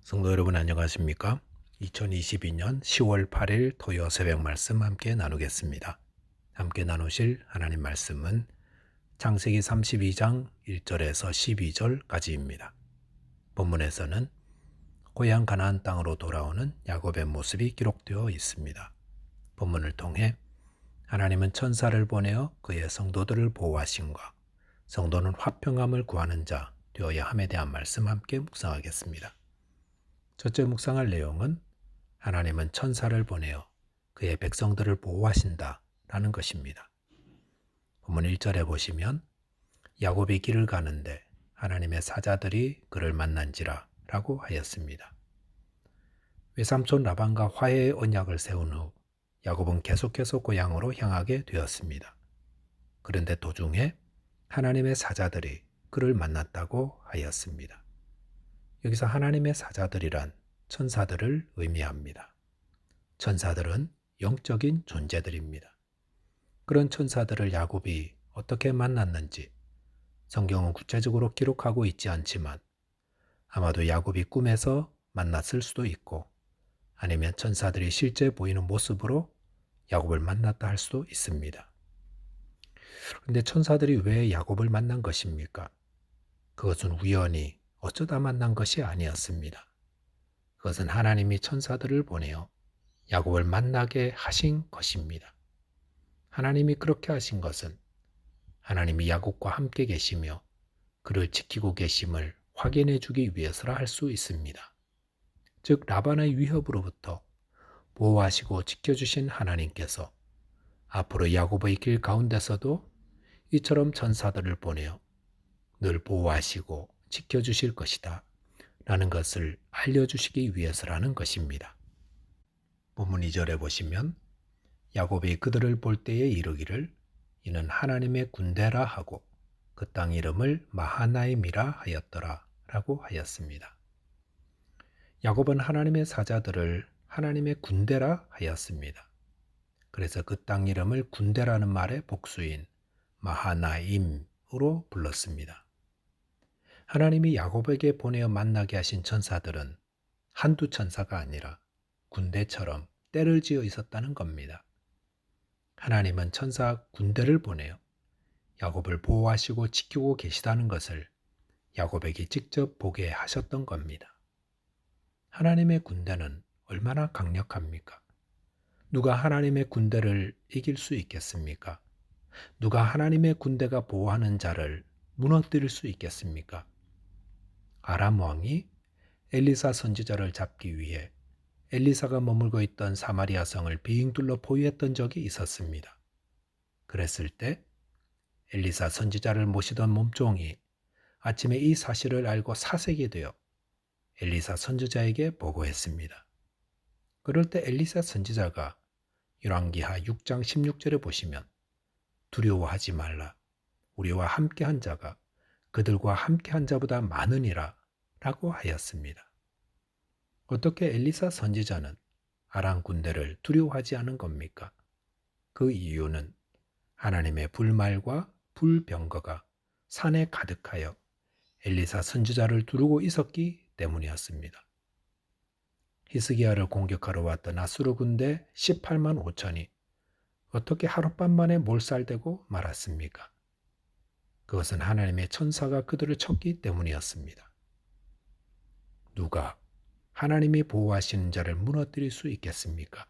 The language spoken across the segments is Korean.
성도 여러분 안녕하십니까? 2022년 10월 8일 토요 새벽 말씀 함께 나누겠습니다. 함께 나누실 하나님 말씀은 창세기 32장 1절에서 12절까지입니다. 본문에서는 고향 가나안 땅으로 돌아오는 야곱의 모습이 기록되어 있습니다. 본문을 통해 하나님은 천사를 보내어 그의 성도들을 보호하신과 성도는 화평함을 구하는 자 되어야 함에 대한 말씀 함께 묵상하겠습니다. 첫째 묵상할 내용은 하나님은 천사를 보내어 그의 백성들을 보호하신다 라는 것입니다. 본문 1절에 보시면 야곱이 길을 가는데 하나님의 사자들이 그를 만난지라 라고 하였습니다. 외삼촌 라반과 화해의 언약을 세운 후 야곱은 계속해서 고향으로 향하게 되었습니다. 그런데 도중에 하나님의 사자들이 그를 만났다고 하였습니다. 여기서 하나님의 사자들이란 천사들을 의미합니다. 천사들은 영적인 존재들입니다. 그런 천사들을 야곱이 어떻게 만났는지 성경은 구체적으로 기록하고 있지 않지만 아마도 야곱이 꿈에서 만났을 수도 있고 아니면 천사들이 실제 보이는 모습으로 야곱을 만났다 할 수도 있습니다. 그런데 천사들이 왜 야곱을 만난 것입니까? 그것은 우연히 어쩌다 만난 것이 아니었습니다. 그것은 하나님이 천사들을 보내어 야곱을 만나게 하신 것입니다. 하나님이 그렇게 하신 것은 하나님이 야곱과 함께 계시며 그를 지키고 계심을 확인해 주기 위해서라 할 수 있습니다. 즉 라반의 위협으로부터 보호하시고 지켜주신 하나님께서 앞으로 야곱의 길 가운데서도 이처럼 천사들을 보내어 늘 보호하시고 지켜주실 것이다. 라는 것을 알려주시기 위해서라는 것입니다. 본문 2절에 보시면 야곱이 그들을 볼 때에 이르기를 이는 하나님의 군대라 하고 그 땅 이름을 마하나임이라 하였더라 라고 하였습니다. 야곱은 하나님의 사자들을 하나님의 군대라 하였습니다. 그래서 그 땅 이름을 군대라는 말의 복수인 마하나임으로 불렀습니다. 하나님이 야곱에게 보내어 만나게 하신 천사들은 한두 천사가 아니라 군대처럼 때를 지어 있었다는 겁니다. 하나님은 천사 군대를 보내어 야곱을 보호하시고 지키고 계시다는 것을 야곱에게 직접 보게 하셨던 겁니다. 하나님의 군대는 얼마나 강력합니까? 누가 하나님의 군대를 이길 수 있겠습니까? 누가 하나님의 군대가 보호하는 자를 무너뜨릴 수 있겠습니까? 아람 왕이 엘리사 선지자를 잡기 위해 엘리사가 머물고 있던 사마리아 성을 비행 둘러 포위했던 적이 있었습니다. 그랬을 때 엘리사 선지자를 모시던 몸종이 아침에 이 사실을 알고 사색이 되어 엘리사 선지자에게 보고했습니다. 그럴 때 엘리사 선지자가 열왕기하 6장 16절에 보시면 두려워하지 말라. 우리와 함께한 자가 그들과 함께한 자보다 많으니라 라고 하였습니다. 어떻게 엘리사 선지자는 아람 군대를 두려워하지 않은 겁니까? 그 이유는 하나님의 불말과 불병거가 산에 가득하여 엘리사 선지자를 두르고 있었기 때문이었습니다. 히스기야를 공격하러 왔던 아수르 군대 18만 5천이 어떻게 하룻밤 만에 몰살되고 말았습니까? 그것은 하나님의 천사가 그들을 쳤기 때문이었습니다. 누가 하나님이 보호하시는 자를 무너뜨릴 수 있겠습니까?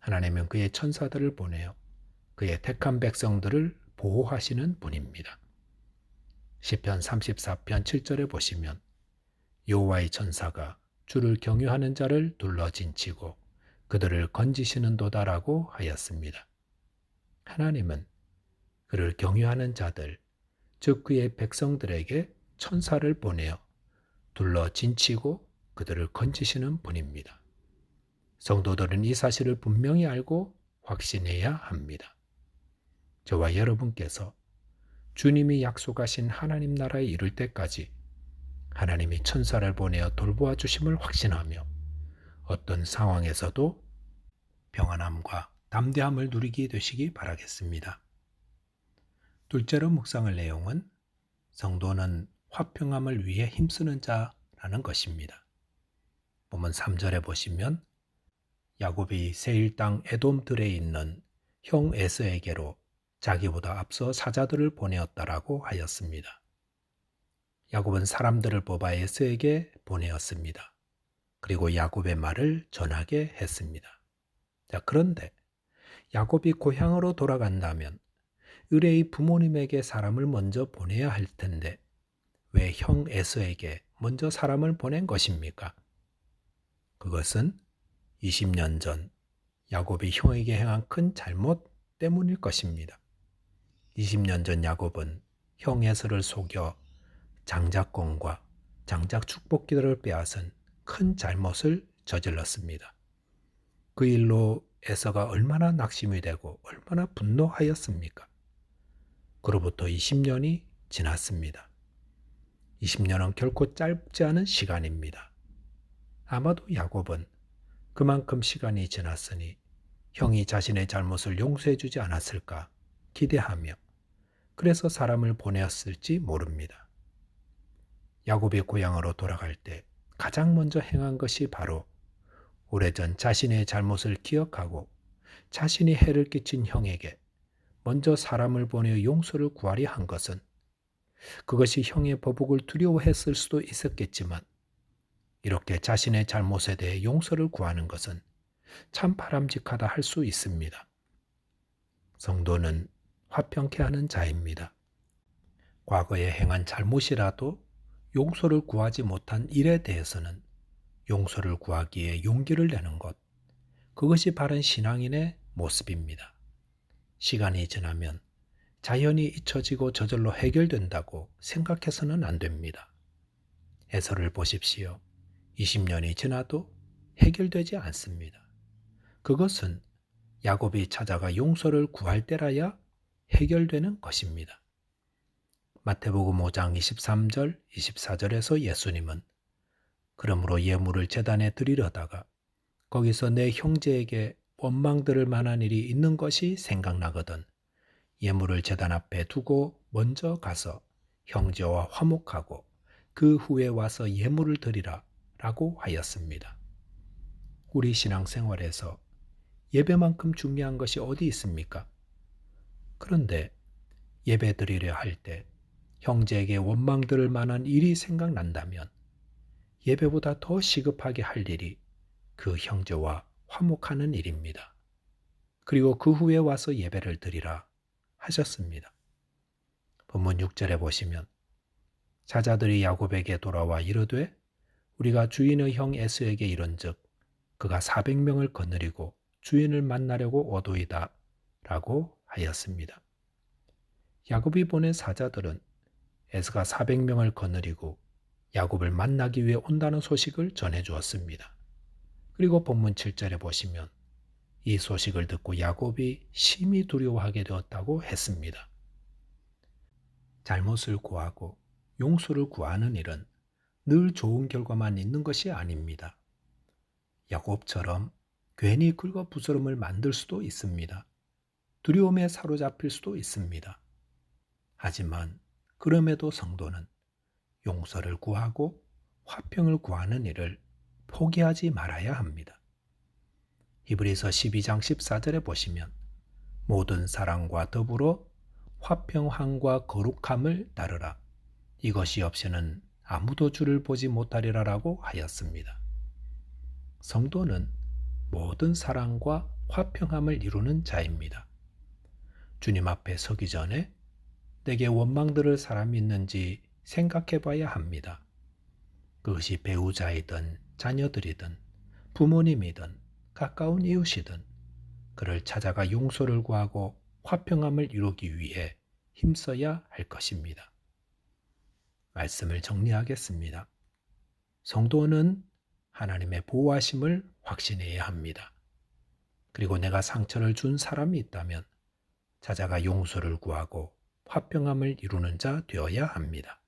하나님은 그의 천사들을 보내어 그의 택한 백성들을 보호하시는 분입니다. 시편 34편 7절에 보시면 여호와의 천사가 주를 경유하는 자를 둘러 진치고 그들을 건지시는 도다라고 하였습니다. 하나님은 그를 경유하는 자들, 즉 그의 백성들에게 천사를 보내어 둘러 진치고 그들을 건지시는 분입니다. 성도들은 이 사실을 분명히 알고 확신해야 합니다. 저와 여러분께서 주님이 약속하신 하나님 나라에 이를 때까지 하나님이 천사를 보내어 돌보아 주심을 확신하며 어떤 상황에서도 평안함과 담대함을 누리게 되시기 바라겠습니다. 둘째로 묵상할 내용은 성도는 화평함을 위해 힘쓰는 자라는 것입니다. 보면 3절에 보시면 야곱이 세일 땅 에돔들에 있는 형 에스에게로 자기보다 앞서 사자들을 보내었다라고 하였습니다. 야곱은 사람들을 뽑아 에스에게 보내었습니다. 그리고 야곱의 말을 전하게 했습니다. 자, 그런데 야곱이 고향으로 돌아간다면 의뢰의 부모님에게 사람을 먼저 보내야 할 텐데 왜 형 에서에게 먼저 사람을 보낸 것입니까? 그것은 20년 전 야곱이 형에게 행한 큰 잘못 때문일 것입니다. 20년 전 야곱은 형 에서를 속여 장작권과 장작 축복기들을 빼앗은 큰 잘못을 저질렀습니다. 그 일로 에서가 얼마나 낙심이 되고 얼마나 분노하였습니까? 그로부터 20년이 지났습니다. 20년은 결코 짧지 않은 시간입니다. 아마도 야곱은 그만큼 시간이 지났으니 형이 자신의 잘못을 용서해 주지 않았을까 기대하며 그래서 사람을 보내었을지 모릅니다. 야곱이 고향으로 돌아갈 때 가장 먼저 행한 것이 바로 오래전 자신의 잘못을 기억하고 자신이 해를 끼친 형에게 먼저 사람을 보내 용서를 구하려 한 것은 그것이 형의 보복을 두려워했을 수도 있었겠지만 이렇게 자신의 잘못에 대해 용서를 구하는 것은 참 바람직하다 할 수 있습니다. 성도는 화평케 하는 자입니다. 과거에 행한 잘못이라도 용서를 구하지 못한 일에 대해서는 용서를 구하기에 용기를 내는 것, 그것이 바른 신앙인의 모습입니다. 시간이 지나면 자연히 잊혀지고 저절로 해결된다고 생각해서는 안 됩니다. 해설을 보십시오. 20년이 지나도 해결되지 않습니다. 그것은 야곱이 찾아가 용서를 구할 때라야 해결되는 것입니다. 마태복음 5장 23절, 24절에서 예수님은 그러므로 예물을 재단에 드리려다가 거기서 내 형제에게 원망 들을 만한 일이 있는 것이 생각나거든 예물을 재단 앞에 두고 먼저 가서 형제와 화목하고 그 후에 와서 예물을 드리라 라고 하였습니다. 우리 신앙생활에서 예배만큼 중요한 것이 어디 있습니까? 그런데 예배 드리려 할 때 형제에게 원망 들을 만한 일이 생각난다면 예배보다 더 시급하게 할 일이 그 형제와 화목하는 일입니다. 그리고 그 후에 와서 예배를 드리라 하셨습니다. 본문 6절에 보시면 사자들이 야곱에게 돌아와 이르되 우리가 주인의 형 에스에게 이른즉 그가 400명을 거느리고 주인을 만나려고 오도이다 라고 하였습니다. 야곱이 보낸 사자들은 에스가 400명을 거느리고 야곱을 만나기 위해 온다는 소식을 전해 주었습니다. 그리고 본문 7절에 보시면 이 소식을 듣고 야곱이 심히 두려워하게 되었다고 했습니다. 잘못을 구하고 용서를 구하는 일은 늘 좋은 결과만 있는 것이 아닙니다. 야곱처럼 괜히 긁어 부스럼을 만들 수도 있습니다. 두려움에 사로잡힐 수도 있습니다. 하지만 그럼에도 성도는 용서를 구하고 화평을 구하는 일을 포기하지 말아야 합니다. 히브리서 12장 14절에 보시면 모든 사랑과 더불어 화평함과 거룩함을 따르라. 이것이 없이는 아무도 주를 보지 못하리라라고 하였습니다. 성도는 모든 사랑과 화평함을 이루는 자입니다. 주님 앞에 서기 전에 내게 원망 들을 사람이 있는지 생각해 봐야 합니다. 그것이 배우자이든 자녀들이든 부모님이든 가까운 이웃이든 그를 찾아가 용서를 구하고 화평함을 이루기 위해 힘써야 할 것입니다. 말씀을 정리하겠습니다. 성도는 하나님의 보호하심을 확신해야 합니다. 그리고 내가 상처를 준 사람이 있다면 찾아가 용서를 구하고 화평함을 이루는 자 되어야 합니다.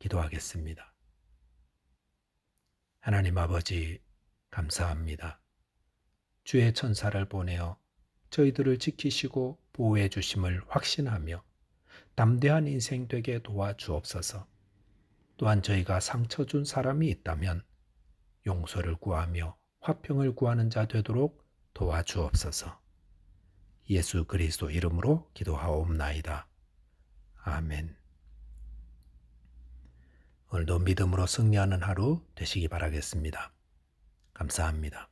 기도하겠습니다. 하나님 아버지, 감사합니다. 주의 천사를 보내어 저희들을 지키시고 보호해 주심을 확신하며 담대한 인생 되게 도와주옵소서. 또한 저희가 상처 준 사람이 있다면 용서를 구하며 화평을 구하는 자 되도록 도와주옵소서. 예수 그리스도 이름으로 기도하옵나이다. 아멘. 오늘도 믿음으로 승리하는 하루 되시기 바라겠습니다. 감사합니다.